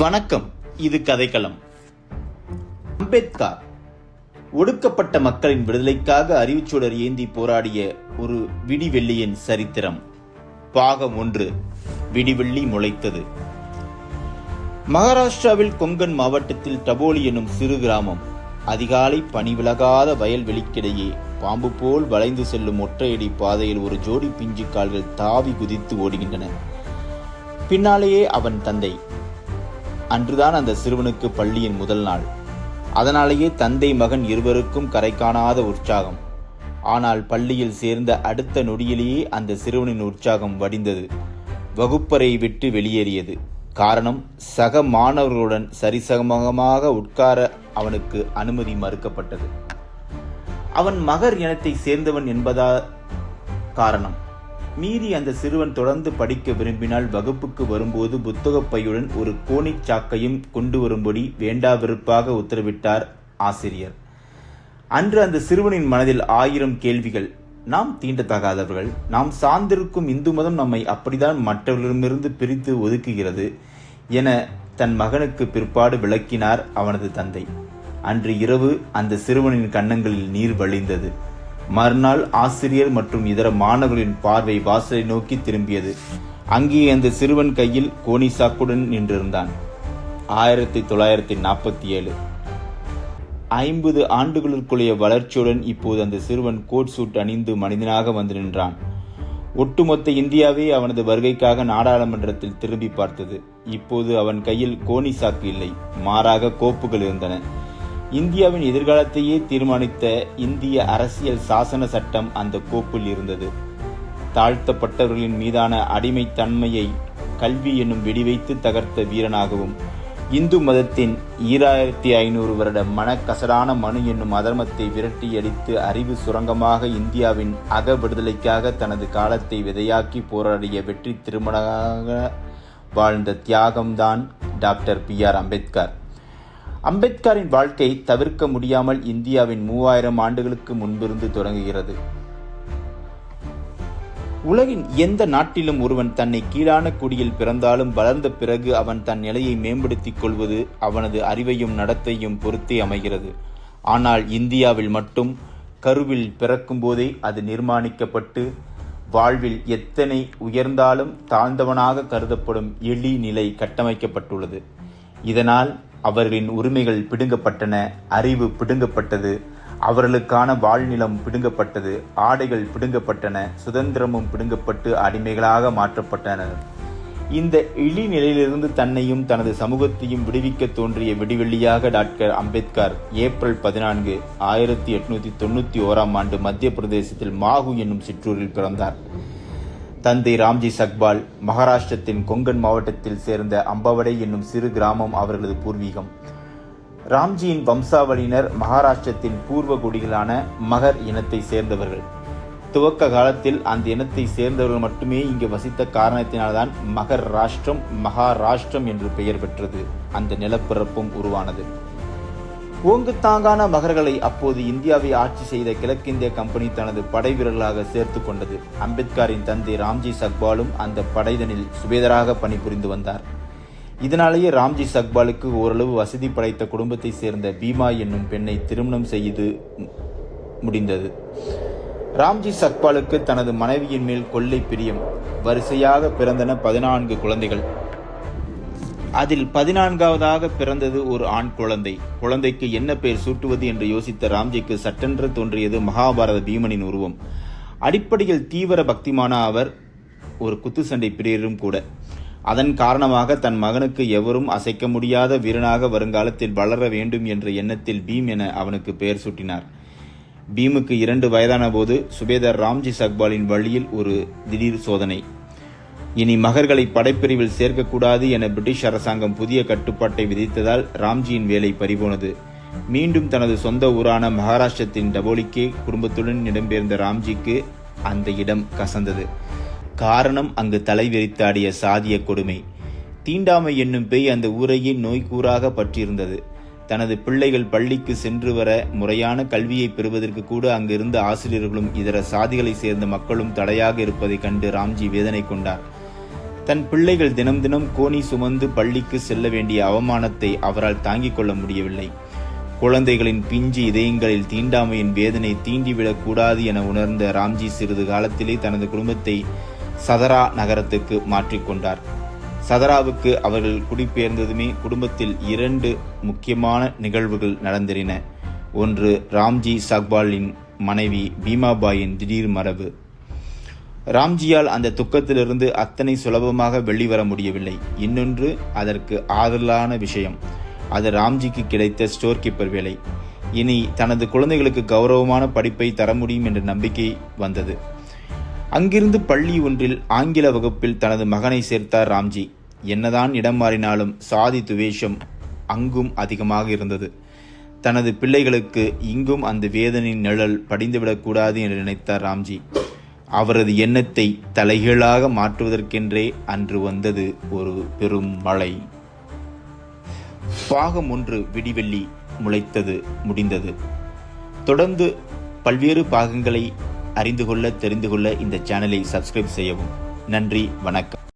வணக்கம் இது கதைக்களம். அம்பேத்கர் ஒடுக்கப்பட்ட மக்களின் விடுதலைக்காக அறிவுச்சுடர் ஏந்தி போராடிய ஒரு விடிவெள்ளியின் சரித்திரம். பாகம் ஒன்று விடிவெள்ளி முளைத்தது. மகாராஷ்டிராவில் கொங்கன் மாவட்டத்தில் டபோலி எனும் சிறு கிராமம் அதிகாலை பனி விலகாத வயல்வெளிக்கிடையே பாம்பு போல் வளைந்து செல்லும் ஒற்றையடி பாதையில் ஒரு ஜோடி பிஞ்சு கால்கள் தாவி குதித்து ஓடுகின்றன. பின்னாலேயே அவன் தந்தை அன்றுதான் அந்த சிறுவனுக்கு பள்ளியின் முதல் நாள். அதனாலேயே தந்தை மகன் இருவருக்கும் கரை காணாத உற்சாகம். ஆனால் பள்ளியில் சேர்ந்த அடுத்த நொடியிலேயே அந்த சிறுவனின் உற்சாகம் வடிந்தது. வகுப்பறை விட்டு வெளியேறியது. காரணம் சக மாணவர்களுடன் சரிசமமாக உட்கார அவனுக்கு அனுமதி மறுக்கப்பட்டது. அவன் மகர் இனத்தை சேர்ந்தவன் என்பதா காரணம். மீறி அந்த சிறுவன் தொடர்ந்து படிக்க விரும்பினால் வகுப்புக்கு வரும்போது புத்தகப் பையுடன் ஒரு கோணிச் சாக்கையும் கொண்டு வரும்படி வேண்டா வெறுப்பாக உத்தரவிட்டார் ஆசிரியர். அன்று அந்த சிறுவனின் மனதில் ஆயிரம் கேள்விகள். நாம் தீண்டத்தகாதவர்கள். நாம் சார்ந்திருக்கும் இந்து மதம் நம்மை அப்படிதான் மற்றவர்களிடமிருந்து பிரித்து ஒதுக்குகிறது என தன் மகனுக்கு பிற்பாடு விளக்கினார் அவனது தந்தை. அன்று இரவு அந்த சிறுவனின் கன்னங்களில் நீர் வழிந்தது. மறுநாள் ஆசிரியர் மற்றும் இதர மாணவர்களின் பார்வை வாசலை நோக்கி திரும்பியது. அங்கே அந்த சிறுவன் கையில் கோனிசாக்குடன் நின்றிருந்தான். ஆயிரத்தி தொள்ளாயிரத்தி நாற்பத்தி ஏழு ஐம்பது ஆண்டுகளுக்குள்ளேய வளர்ச்சியுடன் இப்போது அந்த சிறுவன் கோட் சூட் அணிந்து மனிதனாக வந்து நின்றான். ஒட்டுமொத்த இந்தியாவே அவனது வருகைக்காக நாடாளுமன்றத்தில் திரும்பி பார்த்தது. இப்போது அவன் கையில் கோணி சாக்கு இல்லை. மாறாக கோப்புகள் இருந்தன. இந்தியாவின் எதிர்காலத்தையே தீர்மானித்த இந்திய அரசியல் சாசன சட்டம் அந்த கோப்பில் இருந்தது. தாழ்த்தப்பட்டவர்களின் மீதான அடிமைத்தன்மையை கல்வி என்னும் வெடிவைத்து தகர்த்த வீரனாகவும் இந்து மதத்தின் ஈராயிரத்தி ஐநூறு வருட மனக்கசடான மனு என்னும் அதர்மத்தை விரட்டி அடித்து அறிவு சுரங்கமாக இந்தியாவின் அக விடுதலைக்காக தனது காலத்தை விதையாக்கி போராடிய வெற்றி திருமணமாக வாழ்ந்த தியாகம்தான் டாக்டர் பி ஆர் அம்பேத்கர். அம்பேத்கரின் வாழ்க்கை தவிர்க்க முடியாமல் இந்தியாவின் மூவாயிரம் ஆண்டுகளுக்கு முன்பிருந்து தொடங்குகிறது. உலகின் எந்த நாட்டிலும் ஒருவன் தன்னை கீழான குடியில் பிறந்தாலும் வளர்ந்த பிறகு அவன் தன் நிலையை மேம்படுத்திக் கொள்வது அவனது அறிவையும் நடத்தையும் பொறுத்தே அமைகிறது. ஆனால் இந்தியாவில் மட்டும் கருவில் பிறக்கும் போதே அது நிர்மாணிக்கப்பட்டு வாழ்வில் எத்தனை உயர்ந்தாலும் தாழ்ந்தவனாக கருதப்படும் எளி நிலை கட்டமைக்கப்பட்டுள்ளது. இதனால் அவர்களின் உரிமைகள் பிடுங்கப்பட்டன அறிவு பிடுங்கப்பட்டது. அவர்களுக்கான வாழ்நிலம் பிடுங்கப்பட்டது ஆடைகள் பிடுங்கப்பட்டன சுதந்திரமும் பிடுங்கப்பட்டு அடிமைகளாக மாற்றப்பட்டனர் இந்த இழிநிலையிலிருந்து தன்னையும் தனது சமூகத்தையும் விடுவிக்க தோன்றிய விடிவெள்ளியாக டாக்டர் அம்பேத்கர் ஏப்ரல் பதினான்கு ஆயிரத்தி எட்நூத்தி தொண்ணூத்தி ஓராம் ஆண்டு மத்திய பிரதேசத்தில் மாகு என்னும் சிற்றூரில் பிறந்தார். தந்தை ராம்ஜி சக்பால் மகாராஷ்டிரத்தின் கொங்கன் மாவட்டத்தில் சேர்ந்த அம்பவடை என்னும் சிறு கிராமம் அவர்களது பூர்வீகம். ராம்ஜியின் வம்சாவளியினர் மகாராஷ்டிரத்தின் பூர்வ குடிகளான மகர் இனத்தை சேர்ந்தவர்கள். துவக்க காலத்தில் அந்த இனத்தை சேர்ந்தவர்கள் மட்டுமே இங்கு வசித்த காரணத்தினால்தான் மகர் ராஷ்டிரம் மகாராஷ்டிரம் என்று பெயர் பெற்றது. அந்த நிலப்பரப்பும் உருவானது. ஓங்குத்தாங்கான மகர்களை அப்போது இந்தியாவை ஆட்சி செய்த கிழக்கிந்திய கம்பெனி தனது படை வீரர்களாக சேர்த்து கொண்டது. அம்பேத்கரின் தந்தை ராம்ஜி சக்பாலும் அந்த படைதனில் சுபேதராக பணிபுரிந்து வந்தார். இதனாலேயே ராம்ஜி சக்பாலுக்கு ஓரளவு வசதி படைத்த குடும்பத்தை சேர்ந்த பீமா என்னும் பெண்ணை திருமணம் செய்து முடிந்தது. ராம்ஜி சக்பாலுக்கு தனது மனைவியின் மேல் கொள்ளை பிரியம். வரிசையாக பிறந்தன பதினான்கு குழந்தைகள். அதில் பதினான்காவதாக பிறந்தது ஒரு ஆண் குழந்தை. குழந்தைக்கு என்ன பெயர் சூட்டுவது என்று யோசித்த ராம்ஜிக்கு சட்டென்று தோன்றியது மகாபாரத பீமனின் உருவம். அடிப்படையில் தீவிர பக்திமான அவர் ஒரு குத்துச்சண்டை பிரியரும் கூட. அதன் காரணமாக தன் மகனுக்கு எவரும் அசைக்க முடியாத வீரனாக வருங்காலத்தில் வளர வேண்டும் என்ற எண்ணத்தில் பீம் என அவனுக்கு பெயர் சூட்டினார். பீமுக்கு இரண்டு வயதான போது சுபேதர் ராம்ஜி சக்பாலின் வழியில் ஒரு திடீர் சோதனை. இனி மகர்களை படைப்பிரிவில் சேர்க்கக்கூடாது என பிரிட்டிஷ் அரசாங்கம் புதிய கட்டுப்பாட்டை விதித்ததால் ராம்ஜியின் வேலை பறிபோனது. மீண்டும் தனது சொந்த ஊரான மகாராஷ்டிரத்தின் டபோலிக்கே குடும்பத்துடன் இடம்பெயர்ந்த ராம்ஜிக்கு அந்த இடம் கசந்தது. காரணம் அங்கு தலைவிரித்தாடிய சாதிய கொடுமை. தீண்டாமை என்னும் பேய் அந்த ஊரையே நோய்கூறாக பற்றியிருந்தது. தனது பிள்ளைகள் பள்ளிக்கு சென்று வர முறையான கல்வியை பெறுவதற்கு கூட அங்கிருந்த ஆசிரியர்களும் இதர சாதிகளை சேர்ந்த மக்களும் தடையாக இருப்பதைக் கண்டு ராம்ஜி வேதனை கொண்டார். தன் பிள்ளைகள் தினம் தினம் கோணி சுமந்து பள்ளிக்கு செல்ல வேண்டிய அவமானத்தை அவரால் தாங்கிக் கொள்ள முடியவில்லை. குழந்தைகளின் பிஞ்சு இதயங்களில் தீண்டாமையின் வேதனை தீண்டிவிடக் கூடாது என உணர்ந்த ராம்ஜி சிறிது காலத்திலே தனது குடும்பத்தை சதரா நகரத்துக்கு மாற்றிக்கொண்டார் சதராவுக்கு அவர்கள் குடிபெயர்ந்ததுமே குடும்பத்தில் இரண்டு முக்கியமான நிகழ்வுகள் நடந்தேறின ஒன்று ராம்ஜி சக்பாலின் மனைவி பீமாபாயின் திடீர் மரபு. ராம்ஜியால் அந்த துக்கத்திலிருந்து அத்தனை சுலபமாக வெளிவர முடியவில்லை. இன்னொன்று அதற்கு ஆதலான விஷயம். அது ராம்ஜிக்கு கிடைத்த ஸ்டோர் கீப்பர் வேலை. இனி தனது குழந்தைகளுக்கு கௌரவமான படிப்பை தர முடியும் என்ற நம்பிக்கை வந்தது. அங்கிருந்து பள்ளி ஒன்றில் ஆங்கில வகுப்பில் தனது மகனை சேர்த்தார் ராம்ஜி. என்னதான் இடம் மாறினாலும் சாதி துவேஷம் அங்கும் அதிகமாக இருந்தது. தனது பிள்ளைகளுக்கு இங்கும் அந்த வேதனையின் நிழல் படிந்துவிடக்கூடாது என்று நினைத்தார் ராம்ஜி. அவரது எண்ணத்தை தலைகீழாக மாற்றுவதற்கென்றே அன்று வந்தது ஒரு பெரும் மழை. பாகம் ஒன்று விடிவெள்ளி முளைத்தது முடிந்தது. தொடர்ந்து பல்வேறு பாகங்களை அறிந்து கொள்ள தெரிந்து கொள்ள இந்த சேனலை சப்ஸ்கிரைப் செய்யவும். நன்றி வணக்கம்.